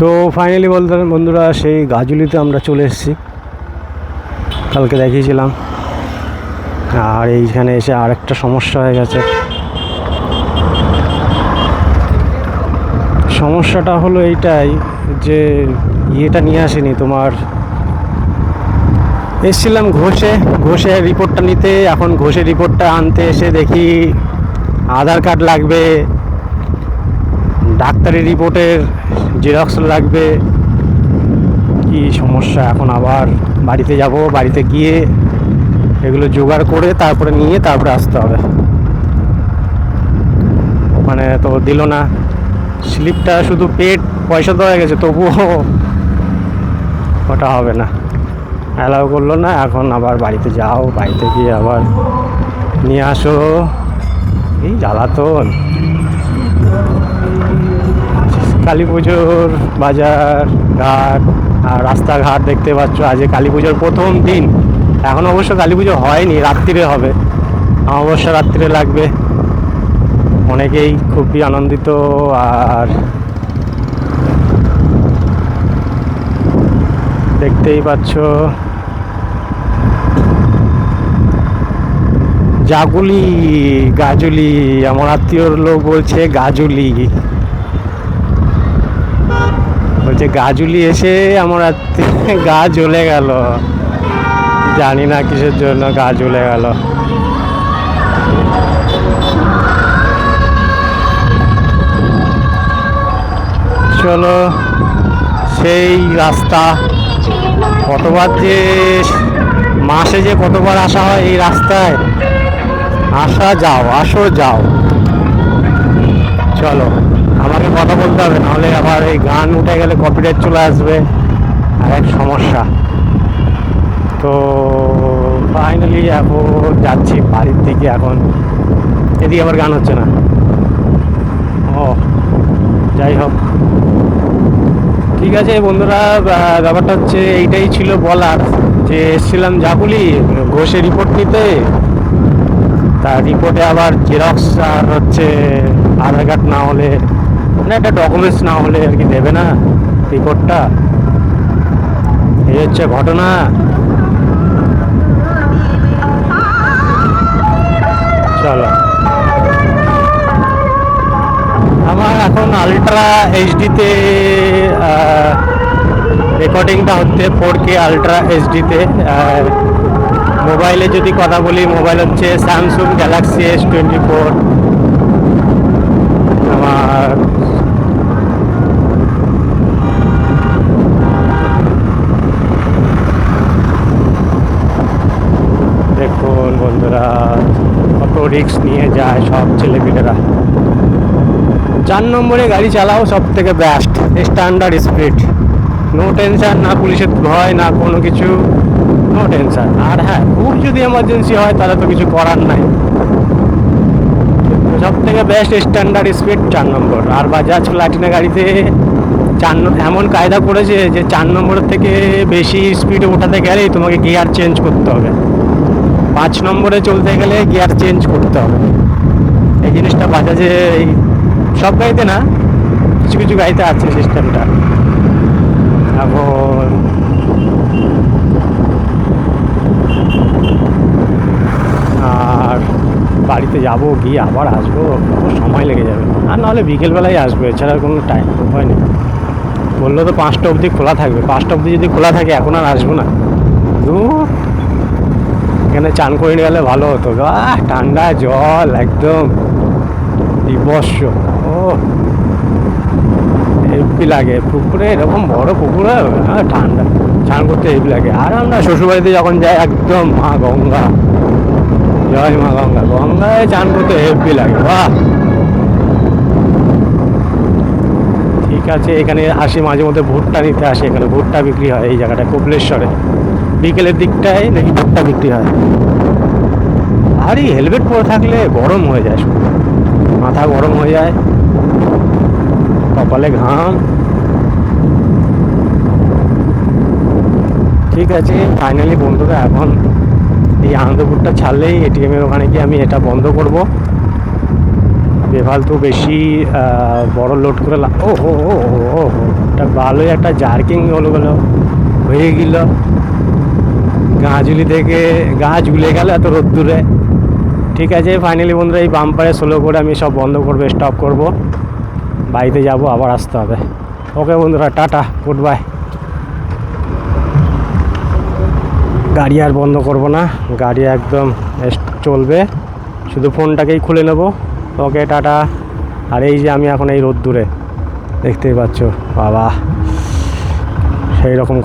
তো ফাইনালি বলতে বন্ধুরা, সেই গাজুলিতে আমরা চলে এসেছি। কালকে দেখিয়েছিলাম। আর এইখানে এসে আরেকটা সমস্যা হয়ে গেছে। সমস্যাটা হলো এইটাই যে ইয়েটা নিয়ে আসেনি তোমার। এসছিলাম ঘষে ঘষে রিপোর্টটা নিতে। এখন ঘষে রিপোর্টটা আনতে এসে দেখি আধার কার্ড লাগবে। ডাক্তারি রিপোর্টের জেরক্স লাগবে। কি সমস্যা? এখন আবার বাড়িতে যাব, বাড়িতে গিয়ে এগুলো জোগাড় করে তারপরে নিয়ে তারপরে আসতে হবে। মানে তো দিল না। স্লিপটা শুধু পেট, পয়সা দেওয়া গেছে, তবুও ওটা হবে না। অ্যালাউ করল না, এখন আবার বাড়িতে যাও, বাড়িতে গিয়ে আবার নিয়ে আসো। এই জ্বালাতন। কালী পুজোর বাজার, ঘাট আর রাস্তাঘাট দেখতে পাচ্ছ। আজকে কালী পুজোর প্রথম দিন। এখন অবশ্য কালী পুজো হয়নি, রাত্রিরে হবে। অবশ্য রাত্রিরে লাগবে। অনেকেই খুবই আনন্দিত আর দেখতেই পাচ্ছ। জাগুলি, গাজুলি, আমার আত্মীয়র লোক বলছে গাজুলি। বলছে, গাজুলি এসে আমার গা জ্বলে গেল। জানি না কিসের জন্য গা জ্বলে গেল। চলো, সেই রাস্তা। কতবার যে মাসে যে কতবার আসা হয় এই রাস্তায়, আসা যাও, আসো যাও। চলো। আমাকে কথা বলতে হবে, নাহলে আবার এই গান উঠে গেলে কপিরাইট চলে আসবে। আর এক সমস্যা। তো ফাইনালি এখন যাচ্ছি বাড়ির দিকে এখন। এদিকে আবার গান হচ্ছে না। ও, যাই হোক। ঠিক আছে বন্ধুরা ব্যাপারটা হচ্ছে এইটাই ছিল বলার, যে এসেছিলাম জাগুলি ঘষে রিপোর্ট নিতে। তা রিপোর্টে আবার জেরক্স আর হচ্ছে আধার কার্ড না হলে মানে একটা ডকুমেন্টস না হলে আর কি দেবে না রিপোর্টটা এই হচ্ছে ঘটনা। চলো। আমার এখন আলট্রা এইচডিতে রেকর্ডিংটা হচ্ছে ফোর কে আলট্রা এইচডিতে মোবাইলে যদি কথা বলি মোবাইল হচ্ছে Samsung Galaxy S twenty four আমার দেখুন বন্ধুরা কত রিস্ক নিয়ে যায় সব ছেলেপিলেরা চার নম্বরে গাড়ি চালাও সব থেকে best standard speed no tension না পুলিশের ভয়, না কোনো কিছু নো টেনশন আর হ্যাঁ খুব যদি এমার্জেন্সি হয়, তাহলে তো কিছু করার নাই। সব থেকে বেস্ট স্ট্যান্ডার্ড স্পিড চার নম্বর। আর বাজাজ প্লাটিনা গাড়িতে চার এমন কায়দা করেছে যে চার নম্বরের থেকে বেশি স্পিডে ওঠাতে গেলেই তোমাকে গিয়ার চেঞ্জ করতে হবে। পাঁচ নম্বরে চলতে গেলে গিয়ার চেঞ্জ করতে হবে। এই জিনিসটা বাজাজে এই সব গাড়িতে না, কিছু কিছু গাড়িতে আছে সিস্টেমটা এখন আর বাড়িতে যাব গিয়ে আবার আসব সময় লেগে যাবে। আর নাহলে বিকেলবেলায় আসব, এছাড়া কোনো টাইম উপায় নেই। বলল তো পাঁচটা অবধি খোলা থাকবে, পাঁচটা অবধি যদি খোলা থাকে, এখন আর আসব না। দূর। এখানে চান করে নিয়ে গেলে ভালো হতো। আহ ঠান্ডা জল একদম বিবস্য। ও হেভি লাগে। পুকুরে এরকম বড় পুকুরে আহ, ঠান্ডা। চান করতে হেভি লাগে। আর আমরা শ্বশুরবাড়িতে যখন যাই একদম মা গঙ্গা। জয় মা গঙ্গা। গঙ্গায় চান করতে হেভি লাগে বাহ! ঠিক আছে এখানে আসি মাঝে মধ্যে ভুট্টা নিতে আসে। এখানে ভুট্টা বিক্রি হয় এই জায়গাটা কপিলেশ্বরে বিকেলের দিকটায় নাকি ভুট্টা বিক্রি হয় আরে হেলমেট পরে থাকলে গরম হয়ে যায় মাথা গরম হয়ে যায় কপালে ঘাম ঠিক আছে ফাইনালি বন্ধুরা এখন এই আনন্দপুরটা ছাড়লেই এটিএমের ওখানে গিয়ে আমি এটা বন্ধ করব বেফালতু বেশি বড় লোড করে ও হো হো হো ভালোই একটা জার্কিং হলো গেলো হয়ে গেল গাঁজুলি থেকে গা ঝুলে গেল এত রোদ্দুরে। ঠিক আছে ফাইনালি বন্ধুরা, এই বাম্পারে স্লো করে আমি সব বন্ধ করব স্টপ করব। বাড়িতে যাব, আবার আসতে হবে। ওকে বন্ধুরা, টাটা গুড বাই গাড়ি আর বন্ধ করব না, গাড়ি একদম চলবে। শুধু ফোনটাকেই খুলে নেব। ওকে টাটা। আর এই যে আমি এখন এই রোদ্দুরে, দেখতেই পাচ্ছ, বাবা। সেই রকম